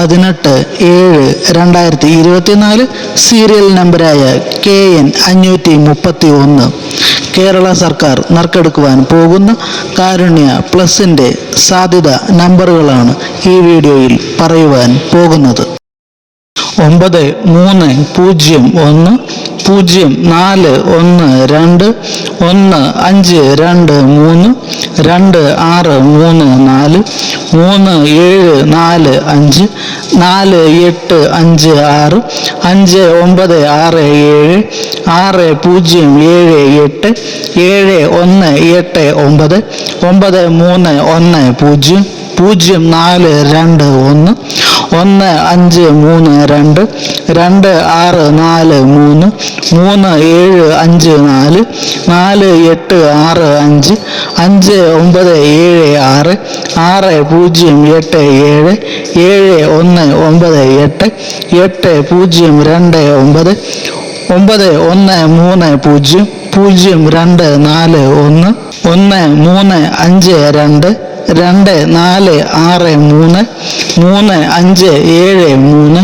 പതിനെട്ട് ഏഴ് രണ്ടായിരത്തി ഇരുപത്തിനാല് സീരിയൽ നമ്പരായ കെ എൻ അഞ്ഞൂറ്റി മുപ്പത്തി ഒന്ന് കേരള സർക്കാർ നറുക്കെടുക്കുവാൻ പോകുന്ന കാരുണ്യ പ്ലസിന്റെ സാധ്യത നമ്പറുകളാണ് ഈ വീഡിയോയിൽ പറയുവാൻ പോകുന്നത്. ഒമ്പത് മൂന്ന് പൂജ്യം ഒന്ന് പൂജ്യം നാല് ഒന്ന് രണ്ട് ഒന്ന് അഞ്ച് രണ്ട് മൂന്ന് രണ്ട് ആറ് മൂന്ന് നാല് മൂന്ന് ഏഴ് നാല് അഞ്ച് നാല് എട്ട് അഞ്ച് ആറ് അഞ്ച് ഒമ്പത് ആറ് ഏഴ് ആറ് പൂജ്യം ഏഴ് എട്ട് ഏഴ് ഒന്ന് എട്ട് ഒമ്പത് ഒമ്പത് മൂന്ന് ഒന്ന് പൂജ്യം പൂജ്യം നാല് രണ്ട് ഒന്ന് ഒന്ന് അഞ്ച് മൂന്ന് രണ്ട് രണ്ട് ആറ് നാല് മൂന്ന് മൂന്ന് ഏഴ് അഞ്ച് നാല് നാല് എട്ട് ആറ് അഞ്ച് അഞ്ച് ഒമ്പത് ഏഴ് ആറ് ആറ് പൂജ്യം എട്ട് ഏഴ് ഏഴ് ഒന്ന് ഒമ്പത് എട്ട് എട്ട് പൂജ്യം രണ്ട് ഒമ്പത് ഒമ്പത് ഒന്ന് മൂന്ന് പൂജ്യം പൂജ്യം രണ്ട് നാല് ഒന്ന് ഒന്ന് മൂന്ന് അഞ്ച് രണ്ട് രണ്ട് നാല് ആറ് മൂന്ന് മൂന്ന് അഞ്ച് ഏഴ് മൂന്ന്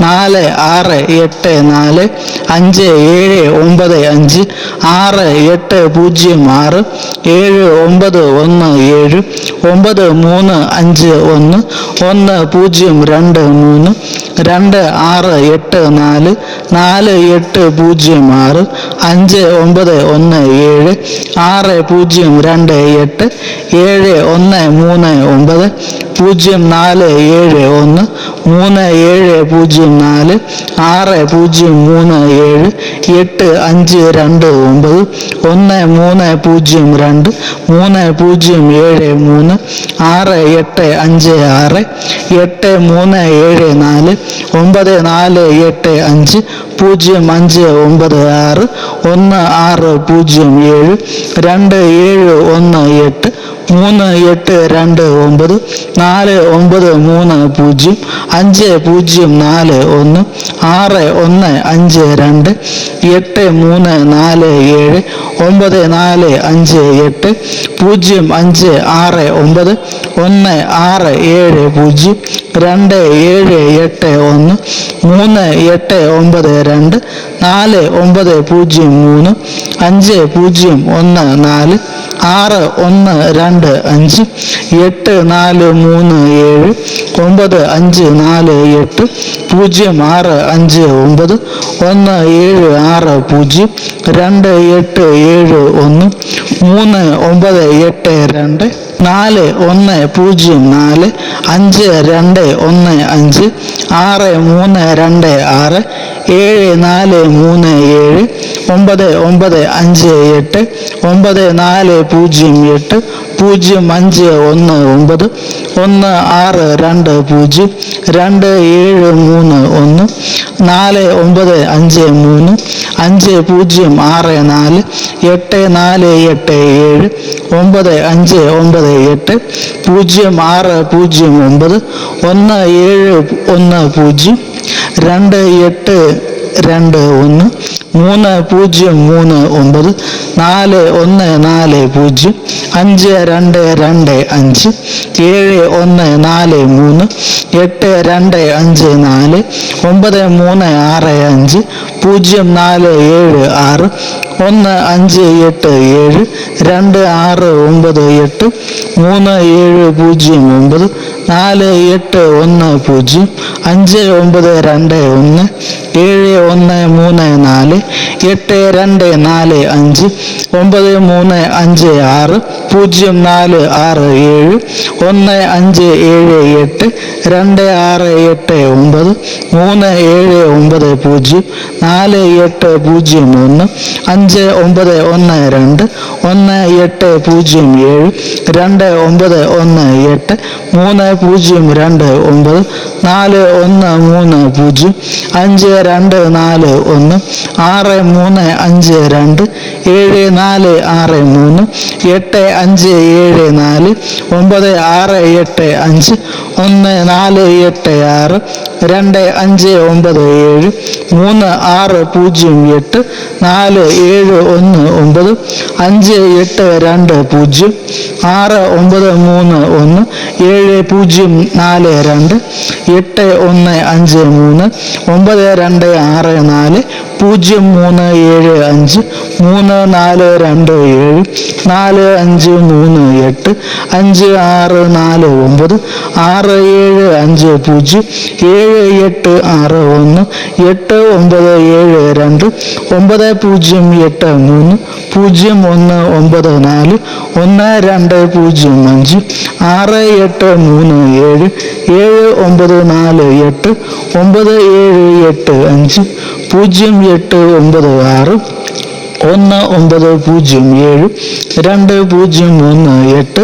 നാല് ആറ് എട്ട് നാല് അഞ്ച് ഏഴ് ഒമ്പത് അഞ്ച് ആറ് എട്ട് പൂജ്യം ആറ് ഏഴ് ഒമ്പത് ഒന്ന് ഏഴ് ഒമ്പത് മൂന്ന് അഞ്ച് ഒന്ന് ഒന്ന് പൂജ്യം രണ്ട് മൂന്ന് രണ്ട് ആറ് എട്ട് നാല് നാല് എട്ട് പൂജ്യം ആറ് അഞ്ച് ഒമ്പത് ഒന്ന് ഏഴ് ആറ് പൂജ്യം രണ്ട് എട്ട് ഏഴ് ഒന്ന് മൂന്ന് ഒമ്പത് പൂജ്യം നാല് ഏഴ് ഒന്ന് മൂന്ന് ഏഴ് പൂജ്യം നാല് ആറ് പൂജ്യം മൂന്ന് ഏഴ് എട്ട് അഞ്ച് രണ്ട് ഒമ്പത് ഒന്ന് മൂന്ന് പൂജ്യം രണ്ട് മൂന്ന് പൂജ്യം ഏഴ് മൂന്ന് ആറ് എട്ട് അഞ്ച് ആറ് എട്ട് മൂന്ന് ഏഴ് നാല് ഒമ്പത് നാല് എട്ട് അഞ്ച് പൂജ്യം അഞ്ച് ഒമ്പത് ആറ് ഒന്ന് ആറ് പൂജ്യം ഏഴ് രണ്ട് ഏഴ് ഒന്ന് എട്ട് മൂന്ന് എട്ട് രണ്ട് ഒമ്പത് നാല് ഒമ്പത് മൂന്ന് പൂജ്യം അഞ്ച് പൂജ്യം നാല് ഒന്ന് ആറ് ഒന്ന് അഞ്ച് രണ്ട് എട്ട് മൂന്ന് നാല് ഏഴ് ഒമ്പത് നാല് അഞ്ച് എട്ട് പൂജ്യം അഞ്ച് ആറ് ഒമ്പത് ഒന്ന് ആറ് ഏഴ് പൂജ്യം രണ്ട് ഏഴ് എട്ട് ഒന്ന് മൂന്ന് എട്ട് ഒമ്പത് രണ്ട് നാല് ഒമ്പത് പൂജ്യം മൂന്ന് അഞ്ച് പൂജ്യം ഒന്ന് നാല് ആറ് ഒന്ന് രണ്ട് അഞ്ച് എട്ട് നാല് മൂന്ന് ഏഴ് ഒമ്പത് അഞ്ച് നാല് എട്ട് പൂജ്യം ആറ് അഞ്ച് ഒമ്പത് ഒന്ന് ഏഴ് ആറ് പൂജ്യം രണ്ട് എട്ട് ഏഴ് ഒന്ന് മൂന്ന് ഒമ്പത് എട്ട് രണ്ട് നാല് ഒന്ന് പൂജ്യം നാല് അഞ്ച് രണ്ട് ഒന്ന് അഞ്ച് ആറ് മൂന്ന് രണ്ട് ആറ് ഏഴ് നാല് മൂന്ന് ഏഴ് ഒമ്പത് ഒമ്പത് അഞ്ച് എട്ട് ഒമ്പത് നാല് പൂജ്യം എട്ട് പൂജ്യം അഞ്ച് ഒന്ന് ഒമ്പത് ഒന്ന് ആറ് രണ്ട് പൂജ്യം രണ്ട് ഏഴ് മൂന്ന് ഒന്ന് നാല് ഒമ്പത് അഞ്ച് മൂന്ന് അഞ്ച് പൂജ്യം ആറ് നാല് എട്ട് നാല് എട്ട് ഏഴ് ഒമ്പത് അഞ്ച് ഒമ്പത് എട്ട് പൂജ്യം ആറ് പൂജ്യം ഒമ്പത് ഒന്ന് ഏഴ് ഒന്ന് പൂജ്യം രണ്ട് എട്ട് രണ്ട് ഒന്ന് മൂന്ന് പൂജ്യം മൂന്ന് ഒമ്പത് നാല് ഒന്ന് നാല് പൂജ്യം അഞ്ച് രണ്ട് രണ്ട് അഞ്ച് ഏഴ് ഒന്ന് നാല് മൂന്ന് എട്ട് രണ്ട് അഞ്ച് നാല് ഒമ്പത് മൂന്ന് ആറ് അഞ്ച് പൂജ്യം നാല് ഏഴ് ആറ് ഒന്ന് അഞ്ച് എട്ട് ഏഴ് രണ്ട് ആറ് ഒമ്പത് എട്ട് മൂന്ന് ഏഴ് പൂജ്യം ഒമ്പത് നാല് എട്ട് ഒന്ന് പൂജ്യം അഞ്ച് ഒമ്പത് രണ്ട് ഒന്ന് ഏഴ് ഒന്ന് മൂന്ന് നാല് എട്ട് രണ്ട് നാല് അഞ്ച് ഒമ്പത് മൂന്ന് അഞ്ച് ആറ് പൂജ്യം നാല് ആറ് ഏഴ് ഒന്ന് അഞ്ച് ഏഴ് എട്ട് രണ്ട് ആറ് എട്ട് ഒമ്പത് മൂന്ന് ഏഴ് ഒമ്പത് പൂജ്യം നാല് എട്ട് പൂജ്യം ഒന്ന് അഞ്ച് ഒമ്പത് ഒന്ന് രണ്ട് ഒന്ന് എട്ട് പൂജ്യം ഏഴ് രണ്ട് ഒമ്പത് ഒന്ന് എട്ട് മൂന്ന് പൂജ്യം രണ്ട് ഒമ്പത് നാല് ഒന്ന് മൂന്ന് പൂജ്യം അഞ്ച് രണ്ട് നാല് ഒന്ന് ആറ് മൂന്ന് അഞ്ച് രണ്ട് ഏഴ് നാല് ആറ് മൂന്ന് എട്ട് അഞ്ച് ഏഴ് നാല് ഒമ്പത് ആറ് എട്ട് അഞ്ച് ഒന്ന് നാല് എട്ട് ആറ് രണ്ട് അഞ്ച് ഒമ്പത് ഏഴ് മൂന്ന് ആറ് പൂജ്യം എട്ട് നാല് ഏഴ് ഒന്ന് ഒമ്പത് അഞ്ച് എട്ട് രണ്ട് പൂജ്യം ആറ് ഒമ്പത് മൂന്ന് ഒന്ന് ഏഴ് പൂജ്യം നാല് രണ്ട് എട്ട് ഒന്ന് അഞ്ച് മൂന്ന് ഒമ്പത് രണ്ട് ആറ് നാല് പൂജ്യം മൂന്ന് ഏഴ് അഞ്ച് മൂന്ന് നാല് രണ്ട് ഏഴ് നാല് അഞ്ച് മൂന്ന് എട്ട് അഞ്ച് ആറ് നാല് ഒമ്പത് ആറ് ഏഴ് അഞ്ച് പൂജ്യം ഏഴ് എട്ട് ആറ് ഒന്ന് എട്ട് ഒമ്പത് ഏഴ് രണ്ട് ഒമ്പത് പൂജ്യം എട്ട് മൂന്ന് പൂജ്യം ഒന്ന് ഒമ്പത് നാല് ഒന്ന് രണ്ട് പൂജ്യം അഞ്ച് ആറ് എട്ട് മൂന്ന് ഏഴ് ഏഴ് ഒമ്പത് നാല് എട്ട് ഒമ്പത് ഏഴ് എട്ട് അഞ്ച് പൂജ്യം എട്ട് ഒമ്പത് ആറ് ഒന്ന് ഒമ്പത് പൂജ്യം ഏഴ് രണ്ട് പൂജ്യം മൂന്ന് എട്ട്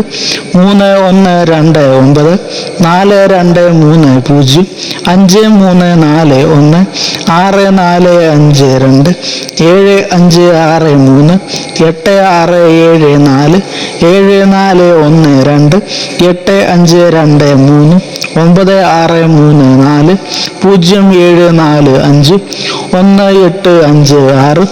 മൂന്ന് ഒന്ന് രണ്ട് ഒമ്പത് നാല് രണ്ട് മൂന്ന് പൂജ്യം അഞ്ച് മൂന്ന് നാല് ഒന്ന് ആറ് നാല് അഞ്ച് രണ്ട് ഏഴ് അഞ്ച് ആറ് മൂന്ന് എട്ട് ആറ് ഏഴ് നാല് ഏഴ് നാല് ഒന്ന് രണ്ട് എട്ട് അഞ്ച് രണ്ട് മൂന്ന് ഒമ്പത് ആറ് മൂന്ന് നാല് പൂജ്യം ഏഴ് നാല് അഞ്ച് ഒന്ന് എട്ട് അഞ്ച് ആറ്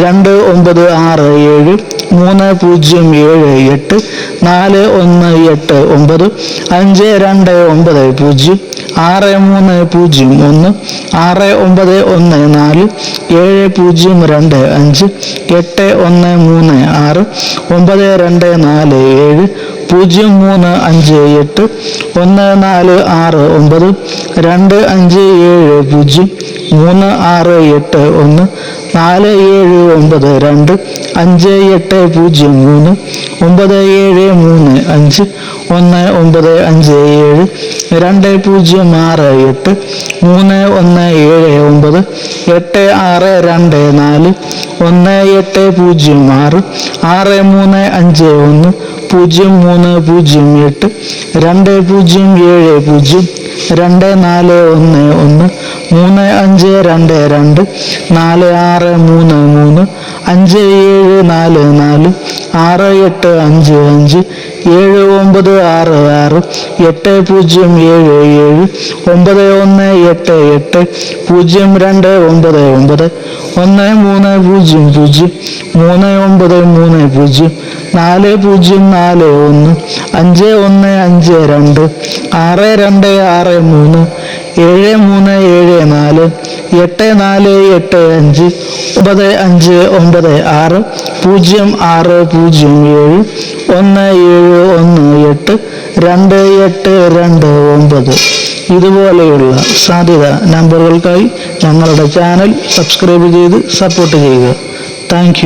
രണ്ട് ഒമ്പത് ആറ് ഏഴ് മൂന്ന് പൂജ്യം ഏഴ് എട്ട് നാല് ഒന്ന് എട്ട് ഒമ്പത് അഞ്ച് രണ്ട് ഒമ്പത് പൂജ്യം ആറ് മൂന്ന് പൂജ്യം ഒന്ന് ആറ് ഒമ്പത് ഒന്ന് നാല് ഏഴ് പൂജ്യം രണ്ട് അഞ്ച് എട്ട് ഒന്ന് മൂന്ന് ആറ് ഒമ്പത് രണ്ട് നാല് ഏഴ് പൂജ്യം മൂന്ന് അഞ്ച് എട്ട് ഒന്ന് നാല് ആറ് ഒമ്പത് രണ്ട് അഞ്ച് ഏഴ് പൂജ്യം മൂന്ന് ആറ് എട്ട് ഒന്ന് നാല് ഏഴ് ഒമ്പത് രണ്ട് അഞ്ച് എട്ട് പൂജ്യം മൂന്ന് ഒമ്പത് ഏഴ് മൂന്ന് അഞ്ച് ഒന്ന് ഒമ്പത് അഞ്ച് ഏഴ് രണ്ട് പൂജ്യം ആറ് എട്ട് മൂന്ന് ഒന്ന് ഏഴ് ഒമ്പത് എട്ട് ആറ് രണ്ട് നാല് ഒന്ന് എട്ട് പൂജ്യം ആറ് ആറ് മൂന്ന് അഞ്ച് ഒന്ന് പൂജ്യം മൂന്ന് പൂജ്യം എട്ട് രണ്ട് പൂജ്യം ഏഴ് പൂജ്യം രണ്ട് നാല് ഒന്ന് ഒന്ന് മൂന്ന് അഞ്ച് രണ്ട് രണ്ട് നാല് ആറ് മൂന്ന് മൂന്ന് അഞ്ച് ഏഴ് നാല് നാല് ആറ് എട്ട് അഞ്ച് അഞ്ച് ഏഴ് ഒമ്പത് ആറ് ആറ് എട്ട് പൂജ്യം ഏഴ് ഏഴ് ഒമ്പത് ഒന്ന് എട്ട് എട്ട് പൂജ്യം രണ്ട് ഒമ്പത് ഒമ്പത് ഒന്ന് മൂന്ന് പൂജ്യം പൂജ്യം മൂന്ന് ഒമ്പത് മൂന്ന് പൂജ്യം നാല് പൂജ്യം നാല് ഒന്ന് അഞ്ച് ഒന്ന് അഞ്ച് രണ്ട് ആറ് രണ്ട് ആറ് മൂന്ന് ഏഴ് മൂന്ന് ഏഴ് നാല് എട്ട് നാല് എട്ട് അഞ്ച് ഒമ്പത് അഞ്ച് ഒമ്പത് ആറ് പൂജ്യം ആറ് പൂജ്യം ഏഴ് ഒന്ന് ഏഴ് ഒന്ന് എട്ട് രണ്ട് എട്ട് രണ്ട് ഒമ്പത്. ഇതുപോലെയുള്ള സാധ്യത നമ്പറുകൾക്കായി ഞങ്ങളുടെ ചാനൽ സബ്സ്ക്രൈബ് ചെയ്ത് സപ്പോർട്ട് ചെയ്യുക. താങ്ക്